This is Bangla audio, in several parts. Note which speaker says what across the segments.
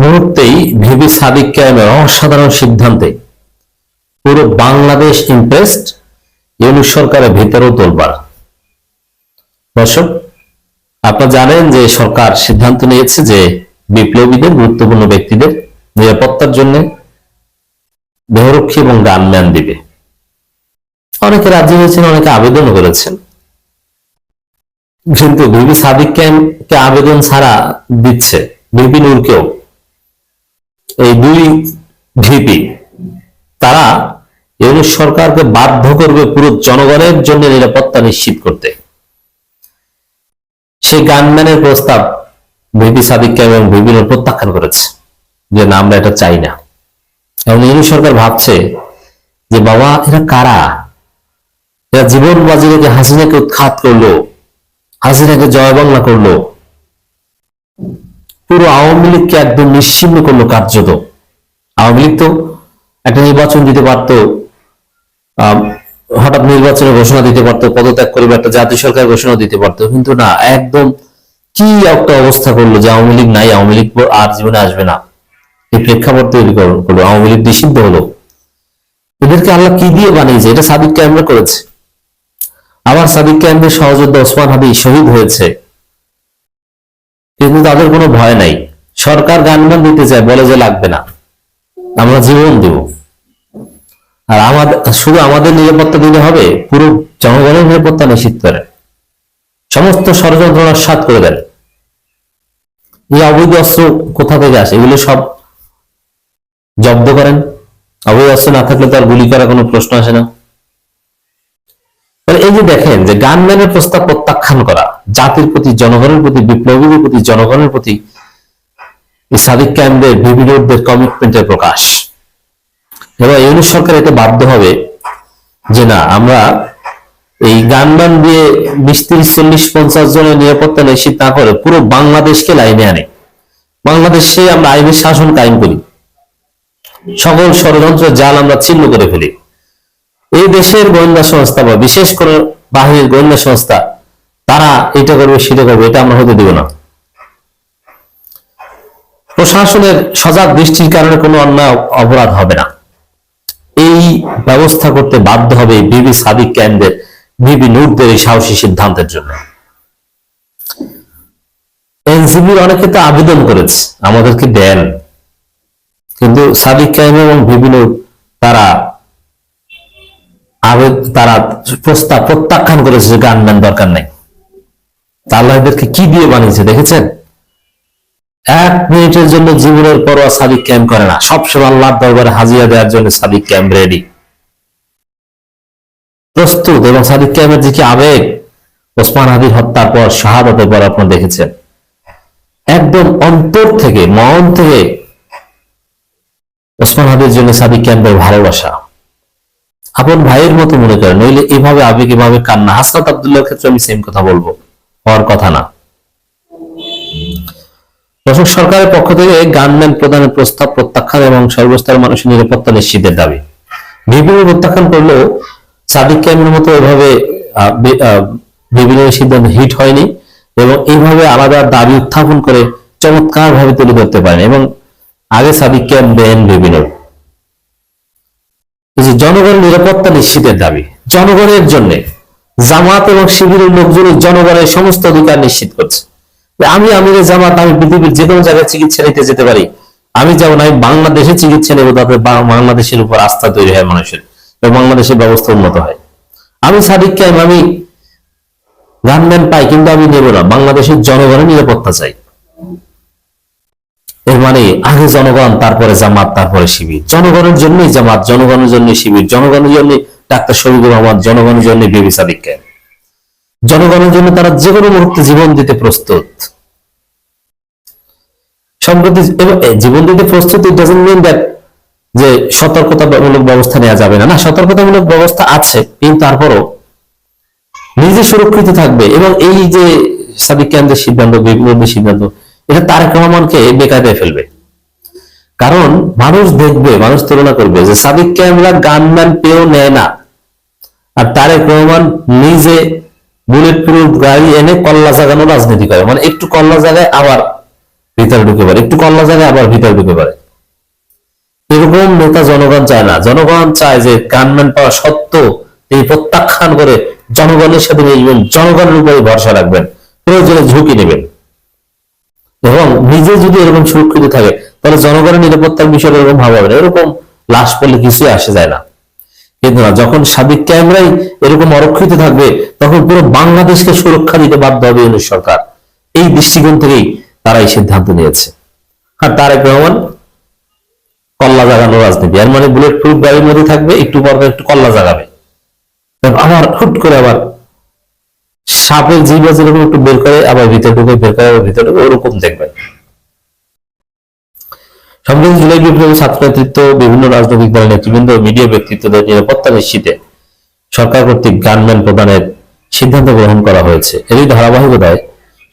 Speaker 1: মুহূর্তেই ভিবি সাদিক ক্যামের অসাধারণ সিদ্ধান্তে পুরো বাংলাদেশ ইমপ্রেসড ইউনিট সরকারের ভিতরেও তোলবার দর্শক, আপনারা জানেন যে সরকার সিদ্ধান্ত নিয়েছে যে বিপ্লবীদের, গুরুত্বপূর্ণ ব্যক্তিদের নিরাপত্তার জন্য দেহরক্ষী এবং গানম্যান দিবে। অনেকে রাজি হয়েছেন, অনেকে আবেদন করেছেন। কিন্তু বিবি সাদিক কে আবেদন ছাড়া দিচ্ছে বিপি নূরকেও। এই দুই ভিপি, তারা ইউনিট সরকারকে বাধ্য করবে পুরো জনগণের জন্য নিরাপত্তা নিশ্চিত করতে। সেই গানম্যানের প্রস্তাব ভিপি সাদিক এবং বিভিন্ন প্রত্যাখ্যান করেছে যে, না, আমরা এটা চাই না। এবং ইউনিট সরকার ভাবছে যে, বাবা, এরা কারা? এরা জীবন বাজি রেখে হাসিনাকে উৎখাত করল, হাসিনাকে জয় বাংলা করল। পুরো আওয়ামী লীগকে একদম নিশ্চিন্ন করল কার্যত। আওয়ামী লীগ তো একটা নির্বাচন দিতে পারতো হঠাৎ নির্বাচনের ঘোষণা দিতে পারতো, পদত্যাগ করবে একটা জাতীয় সরকার ঘোষণা দিতে পারতো। কিন্তু না, একদম কি একটা অবস্থা করল যে আওয়ামী লীগ নাই, আওয়ামী লীগ আর জীবনে আসবে না। এই প্রেক্ষাপট তৈরি করল, আওয়ামী লীগ নিষিদ্ধ হলো। এদেরকে আল্লাহ কি দিয়ে বানিয়েছে? এটা সাদিক ক্যামেরা করেছে। আবার সাদিক ক্যাম্পের সহযোদ্ধা ওসমান হাদি শহীদ হয়েছে। কিন্তু তাদের কোনো ভয় নাই। সরকার গানবান দিতে চায়, বলে যে লাগবে না। আমরা জীবন দেব। আর আমাদের শুধু আমাদের নিরাপত্তা দিলে হবে, পুরো জনগণের নিরাপত্তা নিশ্চিত করে। সমস্ত ষড়যন্ত্র সাত করে দেন। এই অবৈধ অস্ত্র কোথা থেকে আসে? এগুলো সব জব্দ করেন। অবৈধ অস্ত্র না থাকলে তো আর গুলি করার কোনো প্রশ্ন আসে না। তাহলে এই যে দেখেন যে গানম্যানের প্রস্তাব প্রত্যাখ্যান করা, জাতির প্রতি, জনগণের প্রতি, বিপ্লবীদের প্রতি, জনগণের প্রতি সাদিক ক্যাম্পের বিভিন্নদের কমিটমেন্টের প্রকাশ। এবার ইউনিট সরকার এতে বাধ্য হবে যে না, আমরা এই গানম্যান দিয়ে বিশ তিরিশ, চল্লিশ, পঞ্চাশ জনের নিরাপত্তা নিশ্চিত না করে পুরো বাংলাদেশকে লাইনে আনে। বাংলাদেশে আমরা আইনের শাসন কায়েম করি। সকল ষড়যন্ত্র জাল আমরা ছিন্ন করে ফেলি। এই দেশের গোয়েন্দা সংস্থা বা বিশেষ করে বাহিনীর গোয়েন্দা সংস্থা, তারা এটা করবে, সেটা করবে, এটা আমরা হতে দেব না। প্রশাসনের সজাগ দৃষ্টির কারণে কোনো অন্যায় অপরাধ হবে না। এই ব্যবস্থা করতে বাধ্য হবে বিবি সাদিক ক্যান্ডের বিবি নূরদের এই সাহসী সিদ্ধান্তের জন্য। এনসিবির অনেকে তো আবেদন করেছে, আমাদেরকে দেন। কিন্তু সাদিক ক্যাম এবং বিবি নূর, তারা তারা প্রস্তাব প্রত্যাখ্যান করেছে যে গানম্যান দরকার নেই। তা আল্লাহ কি দিয়ে বানিয়েছে দেখেছেন? এক মিনিটের জন্য জীবনের পরোয়া সাদিক ক্যাম্প করে না। সবসময় আল্লাহর দরবারে হাজিরা দেওয়ার জন্য সাদিক ক্যাম্প রেডি প্রস্তুত এবং সাদিক ক্যাম্পের যে কি আবেগ, ওসমান হাদির হত্যার পর শাহাদতের পর আপনারা দেখেছেন। একদম অন্তর থেকে, মন থেকে ওসমান হাদির জন্য সাদিক ক্যাম্পের ভালোবাসা। আপন ভাইয়ের মতো মনে করেন। নইলে এভাবে আবেগ, এভাবে কান্না। হাসনাত আবদুল্লাহর ক্ষেত্রে আমি সেম কথা বলব। হওয়ার কথা না। দর্শক, সরকারের পক্ষ থেকে গানম্যান প্রদানের প্রস্তাব প্রত্যাখ্যান এবং সর্বস্তরের মানুষের নিরাপত্তা নিশ্চিতের দাবি। বিভিন্ন প্রত্যাখ্যান করলেও সাদিক ক্যামের মতো এভাবে বিভিন্ন সিদ্ধান্ত হিট হয়নি এবং এইভাবে আলাদা দাবি উত্থাপন করে চমৎকার ভাবে তুলে ধরতে পারেন। এবং আগে সাদিক ক্যাম্প দেন বিভিন্ন। যে জনগণ নিরাপত্তা নিশ্চিতের দাবি, জনগণের জন্য জামাত এবং শিবিরের লোকজনের জনগণের সমস্ত অধিকার নিশ্চিত করছে আমি আমিরে জামাত, আমি পৃথিবীর যে কোনো জায়গায় চিকিৎসা নিতে যেতে পারি। আমি যেমন, আমি বাংলাদেশে চিকিৎসা নেব, তাতে বাংলাদেশের উপর আস্থা তৈরি হয় মানুষের বাংলাদেশের ব্যবস্থা উন্নত হয়। আমি সাদিক কাইম আমি গানম্যান পাই, কিন্তু আমি নেব না। বাংলাদেশের জনগণের নিরাপত্তা চাই। এর মানে আগে জনগণ, তারপরে জামাত, তারপরে শিবির। জনগণের জন্যই জামাত, জনগণের জন্য শিবির, জনগণের জন্য ডাক্তার শরীফুর রহমান, জনগণের জন্য বেবি সাদিক ক্যাম্প জনগণের জন্য তারা যে কোনো মুহূর্তে জীবন দিতে প্রস্তুত। সম্প্রতি জীবন দিতে প্রস্তুত ইট ডাজন্ট মিন দ্যাট যে সতর্কতামূলক ব্যবস্থা নেওয়া যাবে না। না, সতর্কতামূলক ব্যবস্থা আছে, কিন্তু তারপরও নিজে সুরক্ষিত থাকবে। এবং এই যে সাদিক কেন্দ্রের সিদ্ধান্ত বিপ্লবের সিদ্ধান্ত এটা তারেক রহমানকে বেকায়দায় ফেলবে। কারণ মানুষ দেখবে, মানুষ তুলনা করবে যে সাদিক ক্যামেরা গানম্যান পেয়েও নেয় না। আর তারেক রহমান নিজে বুলেট প্রুফ গাড়ি এনে কল্লা জাগানো রাজনীতি করে। মানে একটু কল্লা জাগায় আবার ভিতরে ঢুকে পারে একটু কল্লা জায়গায় আবার ভিতরে ঢুকে পারে এরকম নেতা জনগণ চায় না। জনগণ চায় যে গানম্যান পাওয়া সত্ত্বেও তিনি প্রত্যাখ্যান করে জনগণের সাথে মিশবেন জনগণের উপরে ভরসা রাখবেন, প্রয়োজনে ঝুঁকি নেবেন। এবং নিজে যদি এরকম সুরক্ষিত থাকে, তাহলে জনগণের নিরাপত্তার বিষয়ে এরকম ভাবা হবে এরকম লাশ পড়লে কিছুই আসে যায় না। কিন্তু না, যখন সাবিক ক্যামেরাই এরকম অরক্ষিত থাকবে, তখন পুরো বাংলাদেশকে সুরক্ষা দিতে বাধ্য হবে ইউনিট সরকার। এই দৃষ্টিকোণ থেকেই তারা এই সিদ্ধান্ত নিয়েছে। আর তারেক রহমান, কল্লা জাগানো রাজনীতি। আর মানে বুলেট প্রুফ গাড়ির মধ্যে থাকবে, একটু পর একটু কল্লা জাগাবে। আবার হুট করে আবার সাপের জীব যেরকম একটু বের করে, আবার ভিতরে ঢুকে বের করে, আবার ভিতরে ঢুকে ওরকম দেখবে সম্প্রতি জুলাই বিপ্লবী ছাত্র নেতৃত্ব বিভিন্ন রাজনৈতিক দলের নেতৃবৃন্দ মিডিয়া ব্যক্তিত্বদের নিরাপত্তা নিশ্চিতে সরকার কর্তৃক গানম্যান প্রদানের সিদ্ধান্ত গ্রহণ করা হয়েছে। এরই ধারাবাহিকতায়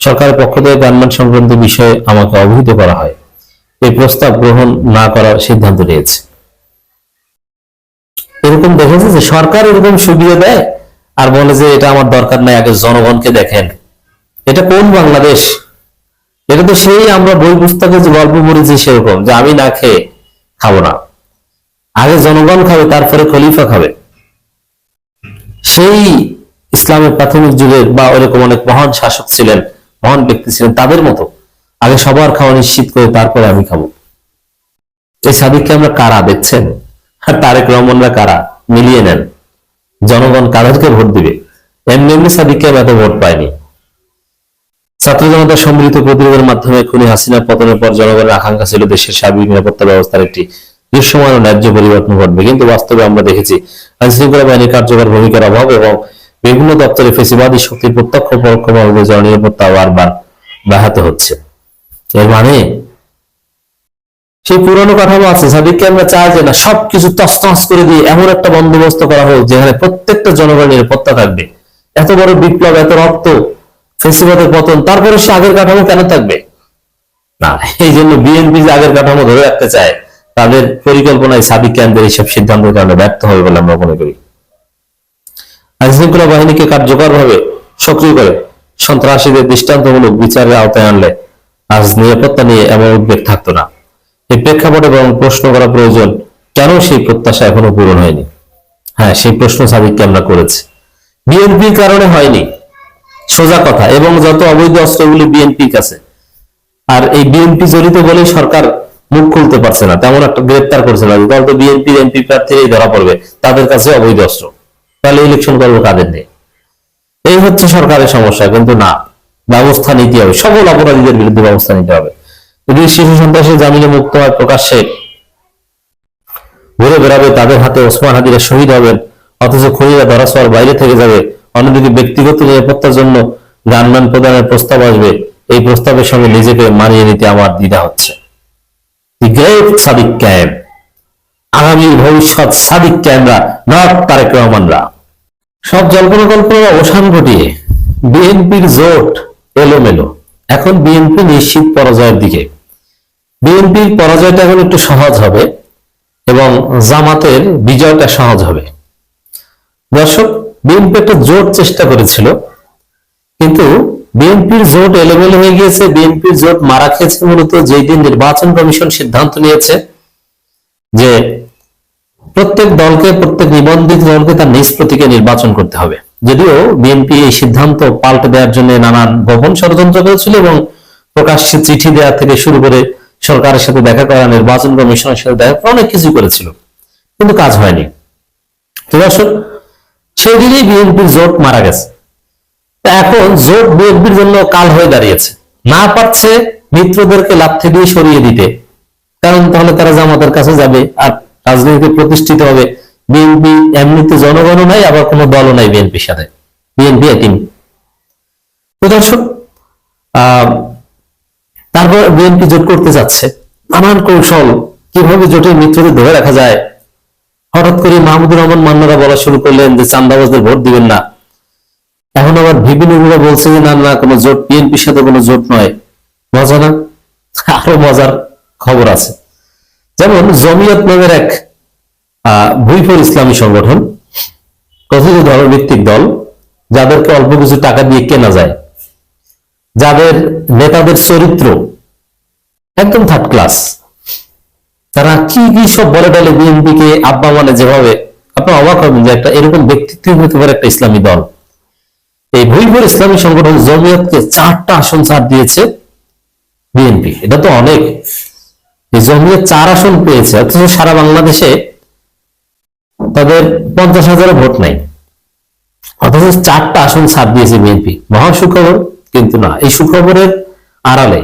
Speaker 1: সরকারের পক্ষ থেকে গানম্যান সংক্রান্ত বিষয়ে আমাকে অবহিত করা হয়। এই প্রস্তাব গ্রহণ না করার সিদ্ধান্ত নিয়েছে। এরকম দেখেছে যে সরকার এরকম সুবিধা দেয়? আর বলে যে এটা আমার দরকার নাই, আগে জনগণকে দেখেন। এটা কোন বাংলাদেশ? এটা তো সেই আমরা বই পুস্তকে যে গল্প পড়েছি সেরকম, যে আমি না খেয়ে খাব না। আগে জনগণ খাবে, তারপরে খলিফা খাবে। সেই ইসলামের প্রাথমিক যুগের বা ওরকম অনেক মহান শাসক ছিলেন, মহান ব্যক্তি ছিলেন, তাদের মতো আগে সবার খাওয়া নিশ্চিত করে তারপরে আমি খাব। এই সাদিককে আমরা কারা দেখছেন? আর তারেক রহমানরা কারা? মিলিয়ে নেন। জনগণ কাদেরকে ভোট দিবে? এমনি এমনি সাদিককে এত ভোট পায়নি ছাত্র জনতার সম্মিলিত প্রতিরোধের মাধ্যমে খুনি হাসিনার পতনের পর জনগণের আকাঙ্ক্ষা ছিল দেশের সার্বিক নিরাপত্তা ব্যবস্থার একটি দৃশ্যমান ও ন্যায্য পরিবর্তন ঘটবে। কিন্তু বাস্তবে আমরা দেখেছি আইন শৃঙ্খলা বাহিনীর কার্যকর ভূমিকার অভাব এবং বিভিন্ন দপ্তরে ফেসিবাদী শক্তির প্রত্যক্ষ পরোক্ষভাবে জননিরাপত্তা বারবার ব্যাহত হচ্ছে। এর মানে সেই পুরনো কাঠামো আছে, সাদিককে আমরা চাই যে না, সবকিছু তসতস করে দিয়ে এমন একটা বন্দোবস্ত করা হোক যেখানে প্রত্যেকটা জনগণের নিরাপত্তা থাকবে। এত বড় বিপ্লব, এত রক্ত, ফেসিবাদের পতন, তারপরে সে আগের কাঠামো কেন থাকবে? না, এই জন্য বিএনপি যে আগের কাঠামো ধরে রাখতে চায়, তাদের পরিকল্পনায় সাদিক কেন্দ্রের এইসব সিদ্ধান্তের কারণে ব্যর্থ হবে বলে আমরা মনে করি। আইন শৃঙ্খলা বাহিনীকে কার্যকরভাবে সক্রিয় করে সন্ত্রাসীদের দৃষ্টান্তমূলক বিচারের আওতায় আনলে আজ নিরাপত্তা নিয়ে এমন উদ্বেগ থাকতো না। এই প্রেক্ষাপটে বরং প্রশ্ন করা প্রয়োজন, কেন সেই প্রত্যাশা এখনও পূরণ হয়নি? হ্যাঁ সেই প্রশ্ন সাদিককে আমরা করেছি। বিএনপির কারণে হয়নি। সোজা কথা, এবং যত অবৈধ অস্ত্রগুলি বিএনপির কাছে, আর এই বিএনপি জড়িত বলে সরকার মুখ খুলতে পারছে না, তেমন একটা গ্রেপ্তার করছে না। দল তো বিএনপি এমপি প্রার্থীরাই ধরা পড়বে, তাদের কাছে অবৈধ অস্ত্র। তাহলে ইলেকশন করব কাদের নেই এই হচ্ছে সরকারের সমস্যা, কিন্তু না, ব্যবস্থা নিতে হবে। সকল অপরাধীদের বিরুদ্ধে ব্যবস্থা নিতে হবে। যদি শিশু সন্ত্রাসের জামিনে মুক্ত হয় প্রকাশ্যে। ঘুরে বেড়াবে তাদের হাতে ওসমান হাদিরা শহীদ হবেন, অথচ খুনিরা ধরাছোঁয়ার বাইরে থেকে যাবে। অন্যদিকে ব্যক্তিগত নিরাপত্তার জন্য গানম্যান প্রদানের প্রস্তাব আসবে। এই প্রস্তাবের সঙ্গে নিজেকে মানিয়ে নিতে আমার দ্বিধা হচ্ছে। সাদিক আগামী ভবিষ্যৎ সাদিক ক্যামরা নট তারেক রহমানরা। সব জল্পনা কল্পনার অবসান ঘটিয়ে বিএনপির জোট এলোমেলো। এখন বিএনপি নিশ্চিত পরাজয়ের দিকে। বিএনপির পরাজয়টা এখন একটু সহজ হবে এবং জামাতের বিজয়টা সহজ হবে। দর্শক, বিএনপি একটা জোট চেষ্টা করেছিল, কিন্তু বিএনপির জোট এলোমেলো হয়ে গিয়েছে। বিএনপির জোট মারা খেয়েছে মূলত যেই দিন নির্বাচন কমিশন সিদ্ধান্ত নিয়েছে যে প্রত্যেক দলকে, প্রত্যেক নিবন্ধিত দলকে তার নিজ প্রতীকে নির্বাচন করতে হবে। যদিও বিএনপি এই সিদ্ধান্ত পাল্টে দেওয়ার জন্য নানান গোপন ষড়যন্ত্র করেছিল এবং প্রকাশ্যে চিঠি দেওয়া থেকে শুরু করে সরকারের সাথে দেখা করা নির্বাচন কমিশনের সাথে দেখা করা অনেক কিছু করেছিল। কিন্তু কাজ হয়নি। তো দর্শক সেই দিনেই বিএনপির জোট মারা গেছে। এখন জোট বিএনপির জন্য কাল হয়ে দাঁড়িয়েছে। না পারছে মিত্রদেরকে লাথি দিয়ে সরিয়ে দিতে। কারণ তাহলে তারা জামাতের কাছে যাবে আর রাজনীতিতে প্রতিষ্ঠিত হবে। বিএনপি এমনিতে জনগণও নাই আবার কোনো দলও নাই বিএনপির সাথে। বিএনপি এটিম তো দর্শক আহ, তারপর বিএনপি জোট করতে যাচ্ছে। নানান কৌশল কীভাবে জোটের মিত্রদের ধরে রাখা যায়? হঠাৎ করে মাহমুদুর রহমান মান্নারা বলা শুরু করলেন যে চান্দাবাজদের ভোট দিবেন না। এখন আবার ভিবিনুগুলো বলছে যে, না না, কোনো জোট, বিএনপির সাথে কোনো জোট নয়। মজা না? আরও মজার খবর আছে। যেমন জমিয়ত নামের এক ভুইফর ইসলামী সংগঠন, কথিত ধর্মভিত্তিক দল, যাদেরকে অল্প কিছু টাকা দিয়ে কেনা যায়। যাদের নেতাদের চরিত্র একদম থার্ড ক্লাস তারা কি কি সব বলে টলে বিএনপি কে আব্বা মানে যেভাবে, আপনার অবাক হবেন যে একটা এরকম ব্যক্তিত্ব হতে পারে একটা ইসলামী দল। এই ভুইপুর ইসলামী সংগঠন জমিয়তকে চারটা আসন ছাড় দিয়েছে বিএনপি। এটা তো অনেক। এই জমিয়ত চার আসন পেয়েছে, অথচ সারা বাংলাদেশে তাদের পঞ্চাশ হাজারও ভোট নাই। অথচ চারটা আসন ছাড় দিয়েছে বিএনপি। মহা সুখবর কিন্তু না, এই সুখবরের আড়ালে,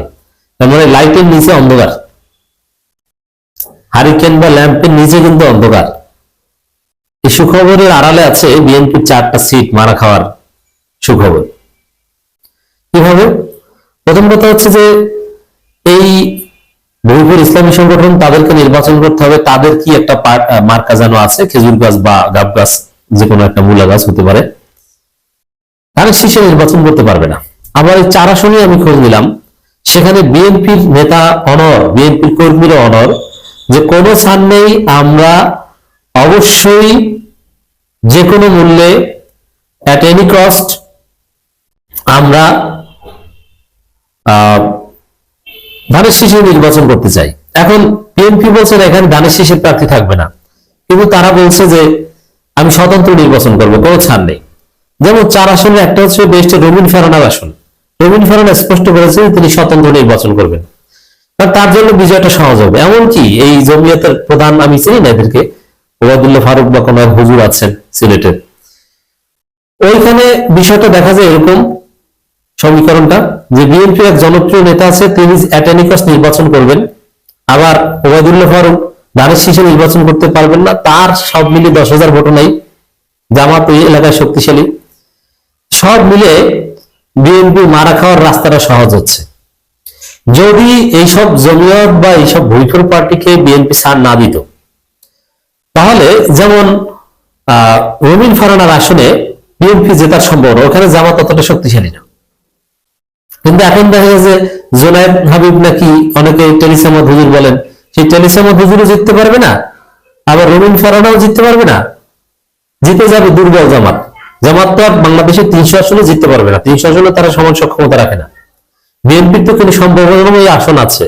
Speaker 1: তার মানে লাইটের নিচে অন্ধকার। হারিকেন বা ল্যাম্পের নিচে কিন্তু অন্ধকার। এই সুখবরের আড়ালে আছে বিএনপির চারটা সিট মারা খাওয়ার সুখবর। কীভাবে প্রথম কথা হচ্ছে যে, এই বহুপুর ইসলামী সংগঠন তাদেরকে নির্বাচন করতে হবে, তাদের কি একটা মার্কা যেন আছে, খেজুর গাছ বা গাব গাছ, যে কোনো একটা মূলা গাছ হতে পারে, তারা শীর্ষে নির্বাচন করতে পারবে না। আবার এই চার আসনে আমি খোঁজ নিলাম। সেখানে বিএনপির নেতা অনর বিএনপির কর্মীরা অনর। যে কোনো ছাড় নেই আমরা অবশ্যই যে কোনো মূল্যে অ্যাট এনি কস্ট আমরা ধানের শীষে নির্বাচন করতে চাই। এখন বিএনপি বলছে না, এখানে ধানের শীষের প্রার্থী থাকবে না। কিন্তু তারা বলছে যে আমি স্বতন্ত্র নির্বাচন করব কোনো ছাড় নেই। যেমন চার আসনে একটা হচ্ছে বেস্টে রবিন ফেরানার আসন। রবিন ফেরানা স্পষ্ট করেছে তিনি স্বতন্ত্র নির্বাচন করবেন। তার জন্য বিজয়টা সহজ হবে। এমনকি এই জমিয়তের প্রধান আমি চিনি না এদেরকে, ওবায়দুল্লাহ ফারুক বা কোন হুজুর আছেন সিলেটের ওইখানে বিষয়টা দেখা যায় এরকম সমীকরণটা, যে বিএনপির এক জনপ্রিয় নেতা আছে, তিনি অ্যাটেনিকাস নির্বাচন করবেন। আবার ওবায়দুল্লাহ ফারুক দানের শীষে নির্বাচন করতে পারবেন না, তার সব মিলে দশ হাজার ভোটও নাই। জামাত এলাকায় শক্তিশালী। সব মিলে বিএনপি মারা খাওয়ার রাস্তাটা সহজ হচ্ছে। যদি এইসব জমিয়ত বা এইসব ভুইফোর পার্টিকে বিএনপি সার না দিত, তাহলে যেমন আহ রবিন ফারানার আসনে বিএনপি জেতার সম্ভাবনা, ওখানে জামাত অতটা শক্তিশালী না। কিন্তু এখন দেখা যায় যে জোনায়েদ হাবিব নাকি অনেকে টেলিসামাদ হুজুর বলেন, সেই টেলিসামাদ হুজুরও জিততে পারবে না, আবার রবিন ফারানাও জিততে পারবে না। জিতে যাবে দুর্বল জামাত। জামাত আর বাংলাদেশের তিনশো আসনে জিততে পারবে না। তিনশো আসনে তারা সমান সক্ষমতা রাখে না। বিএনপির তো কিন্তু সম্ভাবনাময় আসন আছে।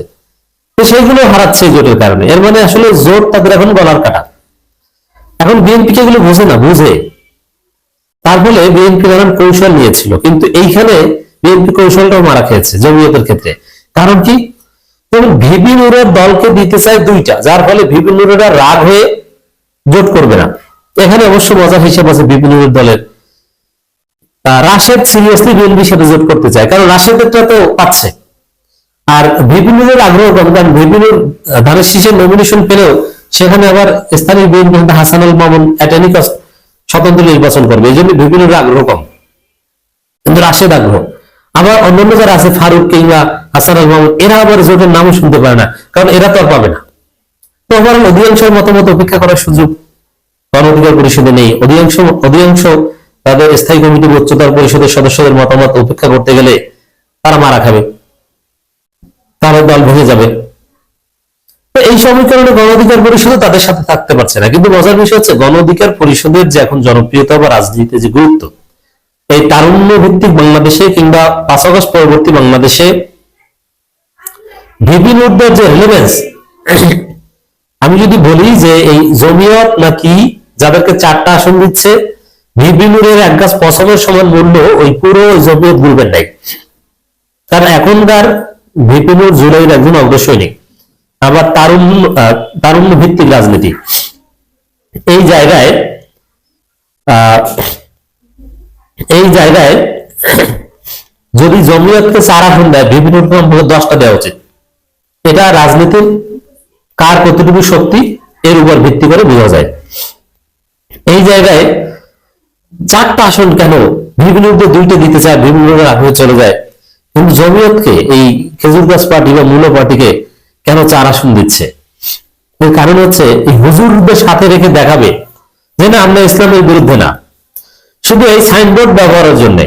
Speaker 1: সেইগুলো হারাচ্ছে জোটের কারণে। এর মানে আসলে জোট তাদের এখন গলার কাটা। এখন বিএনপি কে এগুলো বুঝে না, বুঝে। তার ফলে বিএনপি নানান কৌশল নিয়েছিল। কিন্তু এইখানে বিএনপি কৌশলটাও মারা খেয়েছে জমিয়তের ক্ষেত্রে। কারণ কি? ভিপি নুরের দলকে দিতে চায় দুইটা, যার ফলে ভিপি নুরেরা রাগ হয়ে জোট করবে না। এখানে অবশ্য মজার হিসেব আছে ভিপি নুরের দলের। রাশেদ সিরিয়াসলি বিএনপির সাথে জোট করতে চায়। কারণ রাশেদটা তো পাচ্ছে। আর ভিপিনুরের আগ্রহ কম কারণ ভিপিনুর আহ, ধানের শীষের নমিনেশন পেলেও সেখানে আবার স্থানীয় বিএনপি নেতা হাসান আল মামুন অ্যাটেনিকাস স্বতন্ত্র নির্বাচন করবে। এই জন্য ভিপিনুর আগ্রহ কম। কিন্তু রাশেদ আগ্রহ। আবার অন্যান্য যারা আছে ফারুক কিংবা হাসান আল মামুন এরা আবার জোটের নামও শুনতে পারে না কারণ এরা তো আর পাবে না। তো আমার অধিকাংশের মতামত অপেক্ষা করার সুযোগ। গণ অধিকার পরিষদে নেই। অধিকাংশ অধিকাংশ তাদের স্থায়ী কমিটির উচ্চতর পরিষদের সদস্যদের মতামত উপেক্ষা করতে গেলে তারা মারা খাবে। তাহলে দল ভেঙে যাবে। এই সমীকরণে গণ অধিকার পরিষদও তাদের সাথে থাকতে পারছে না। কিন্তু মজার বিষয় হচ্ছে, গণ অধিকার পরিষদের যে এখন জনপ্রিয়তা বা রাজনীতিতে যে গুরুত্ব, এই তারুণ্য ভিত্তিক বাংলাদেশে কিংবা পাঁচ আগস্ট পরবর্তী বাংলাদেশে বিভিন্ন যে রেলিভেন্স আমি যদি বলি যে এই জমিয়ত নাকি যাদেরকে চারটা আসন দিচ্ছে ভিবিনুরের এক গাছ পছন্দের সমান মূল্য ওই পুরো জমিয়ত গ্রুপের নাই। কারণ এখনকার ভিপিনুর জুলাইয়ের একজন অগ্রসৈনিক আবার তারুণ্য তারুণ্য ভিত্তিক রাজনীতি। এই জায়গায় এই জায়গায় যদি জমিয়তকে চার আসন দেয় ভিপিনুর দশটা দেওয়া উচিত। এটা রাজনীতির কার কতটুকু শক্তি, এর উপর ভিত্তি করে বোঝা যায়। এই জায়গায় চারটা আসন কেন? বিভিন্ন দুইটা দিতে চায় বিভিন্ন আগ্রহে চলে যায়। কিন্তু জমিয়তকে, এই খেজুর গাছ পার্টি বা মূল পার্টিকে কেন চার আসন দিচ্ছে? এর কারণ হচ্ছে, এই হুজুরদের সাথে রেখে দেখাবে যে না, আমরা ইসলামের বিরুদ্ধে না। শুধু এই সাইনবোর্ড ব্যবহারের জন্য।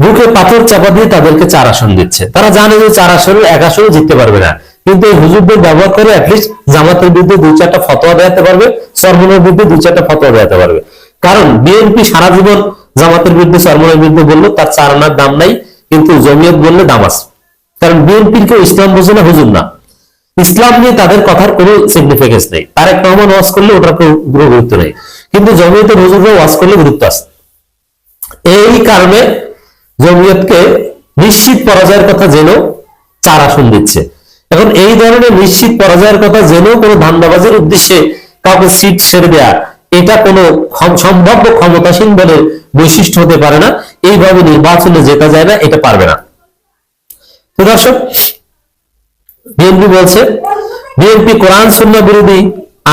Speaker 1: বুকে পাথর চাপা দিয়ে তাদেরকে চার আসন দিচ্ছে। তারা জানে যে চার আসনে, এক আসনে জিততে পারবে না। কিন্তু এই হুজুরদের ব্যবহার করে অ্যাটলিস্ট জামাতের বিরুদ্ধে দুই চারটা ফতোয়া দেখাতে পারবে, সরমনের বিরুদ্ধে দুই চারটা ফতোয়া দেখাতে পারবে। কারণ বিএনপি সারা জীবন জামাতের বিরুদ্ধে সরমনের বিরুদ্ধে বলল, তার চার আনার দাম নাই, কিন্তু জমিয়ত বললে দাম আছে। কারণ বিএনপির কেউ ইসলাম বোঝে না, হুজুর না। ইসলাম নিয়ে তাদের কথার কোনো সিগনিফিকেন্স নেই। তারেক রহমান ওয়াজ করলে ওটার কোনো গুরুত্ব নেই। কিন্তু জমিয়তের হুজুররা ওয়াজ করলে গুরুত্ব আছে। এই কারণে জমিয়তকে নিশ্চিত পরাজয়ের কথা জেনেও চার আসন দিচ্ছে। এখন এই ধরনের নিশ্চিত পরাজয়ের কথা জেনেও কোনো ধান্দাবাজের উদ্দেশ্যে কাউকে সিট ছেড়ে দেয়া এটা কোনো সম্ভাব্য ক্ষমতাসীন বলে বৈশিষ্ট্য হতে পারে না। এইভাবে নির্বাচনে জেতা যায় না, এটা পারবে না। তো দর্শক, বিএনপি বলছে, বিএনপি কোরআন শূন্য বিরোধী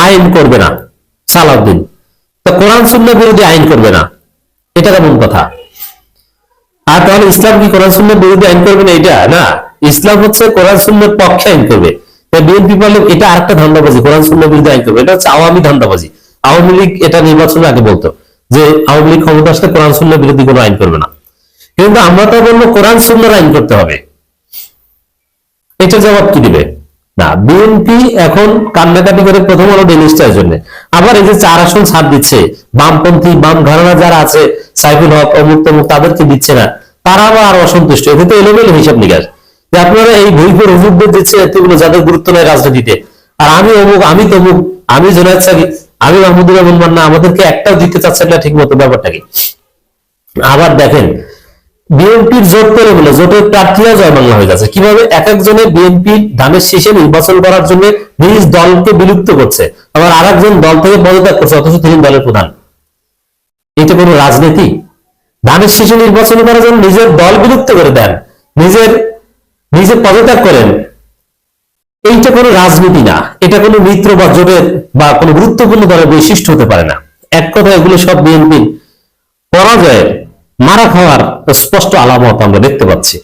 Speaker 1: আইন করবে না, সালাউদ্দিন। তো কোরআন শূন্য বিরোধী আইন করবে না, এটা কেমন কথা? আর তাহলে ইসলাম কি কোরআন শূন্য বিরোধী আইন করবে না, এটা? না, ইসলাম হচ্ছে কোরআন শূন্যের পক্ষে আইন করবে। তাই বিএনপি বললে, এটা আরেকটা ধান্দাবাজি, কোরআন শূন্য বিরোধী আইন করবে। এটা হচ্ছে আওয়ামী ধান্দাবাজি। আওয়ামী লীগ এটা নির্বাচনের আগে বলতো যে আওয়ামী লীগ ক্ষমতা আসলে কোরআন শূন্য বিরোধী কোনো আইন করবে না। কিন্তু আমরা তো বলব কোরআন শূন্যের আইন করতে হবে। এটা জবাব কি দিবে? না, বিএনপি এখন কান্নাকাটি করে প্রথম আলো ডেলিস্টার জন্য। আবার এই যে চার আসন ছাড় দিচ্ছে, বামপন্থী, বাম ঘরানা যারা আছে, সাইফুল হক, অমুক তমুক, তাদেরকে দিচ্ছে না। তারা আবার আরও অসন্তুষ্ট। এতে তো এলোমেলো হিসাব নিকাশ। যে আপনারা এই ভুইপুর হুজুরদের দিচ্ছে, এতগুলো যাদের গুরুত্ব নেই রাজনীতিতে। আর আমি অমুক, আমি তমুক, আমি জোনায়দ সাকিব আমি মাহমুদুর রহমান মান্না আমাদেরকে একটাও দিতে চাচ্ছেন না ঠিক মতো ব্যাপারটা কি? আবার দেখেন, বিএনপির জোট করে বলে জোটের প্রার্থীরা জয় বাংলা হয়ে যাচ্ছে কীভাবে এক একজনে বিএনপি ধানের শীষে নির্বাচন করার জন্য নিজ দলকে বিলুপ্ত করছে, আবার আর একজন দল থেকে পদত্যাগ করছে, অথচ তিনি দলের প্রধান? এটা কোনো রাজনীতি? ধানের শীষে নির্বাচন করার জন্য নিজের দল বিলুপ্ত করে দেন, নিজের, নিজে পদত্যাগ করেন এইটা কোনো রাজনীতি না। এটা কোনো মিত্র বা জোটের বা কোনো গুরুত্বপূর্ণ দলের বৈশিষ্ট্য হতে পারে না। এক কথা এগুলো সব বিএনপির পরাজয়ের মারা খাওয়ার স্পষ্ট আলামত আমরা দেখতে পাচ্ছি।